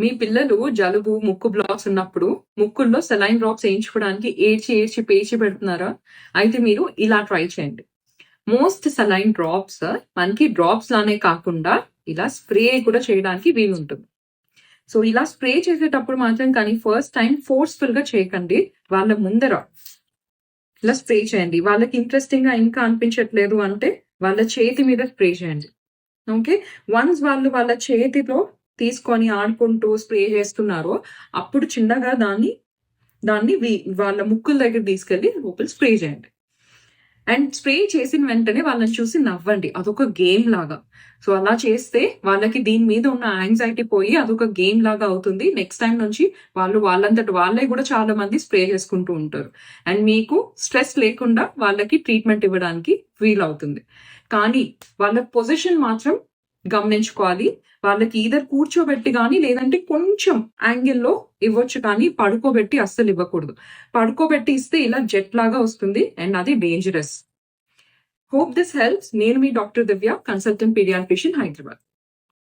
మీ పిల్లలు జలుబు ముక్కు బ్లాక్స్ ఉన్నప్పుడు ముక్కుల్లో సెలైన్ డ్రాప్స్ వేయించుకోవడానికి ఏడ్చి ఏడ్చి పేచి పెడుతున్నారా? అయితే మీరు ఇలా ట్రై చేయండి. మోస్ట్ సెలైన్ డ్రాప్స్ మనకి డ్రాప్స్ లానే కాకుండా ఇలా స్ప్రే కూడా చేయడానికి వీలు ఉంటుంది. సో ఇలా స్ప్రే చేసేటప్పుడు మాత్రం కానీ ఫస్ట్ టైం ఫోర్స్ఫుల్గా చేయకండి. వాళ్ళ ముందర ఇలా స్ప్రే చేయండి. వాళ్ళకి ఇంట్రెస్టింగ్గా ఇంకా అనిపించట్లేదు అంటే వాళ్ళ చేతి మీద స్ప్రే చేయండి. ఓకే వన్స్ వాళ్ళు వాళ్ళ చేతిలో తీసుకొని ఆడుకుంటూ స్ప్రే చేస్తున్నారో అప్పుడు చిన్నగా దాన్ని దాన్ని వీ- వాళ్ళ ముక్కుల దగ్గర తీసుకెళ్ళి లోపల స్ప్రే చేయండి. అండ్ స్ప్రే చేసిన వెంటనే వాళ్ళని చూసి నవ్వండి. అదొక గేమ్ లాగా. సో అలా చేస్తే వాళ్ళకి దీని మీద ఉన్న యాంగ్జైటీ పోయి అదొక గేమ్ లాగా అవుతుంది. నెక్స్ట్ టైం నుంచి వాళ్ళు వాళ్ళంతటి వాళ్ళే కూడా చాలా మంది స్ప్రే చేసుకుంటూ ఉంటారు. అండ్ మీకు స్ట్రెస్ లేకుండా వాళ్ళకి ట్రీట్మెంట్ ఇవ్వడానికి వీలవుతుంది. కానీ వాళ్ళ పొజిషన్ మాత్రం గమనించుకోవాలి. వాళ్ళకి ఈధర్ కూర్చోబెట్టి కానీ లేదంటే కొంచెం యాంగిల్లో ఇవ్వచ్చు కానీ పడుకోబెట్టి అస్సలు ఇవ్వకూడదు. పడుకోబెట్టి ఇస్తే ఇలా జెట్ లాగా వస్తుంది అండ్ అది డేంజరస్ హోప్ దిస్ హెల్ప్స్ నేను మీ doctor Divya consultant paediatrician Hyderabad.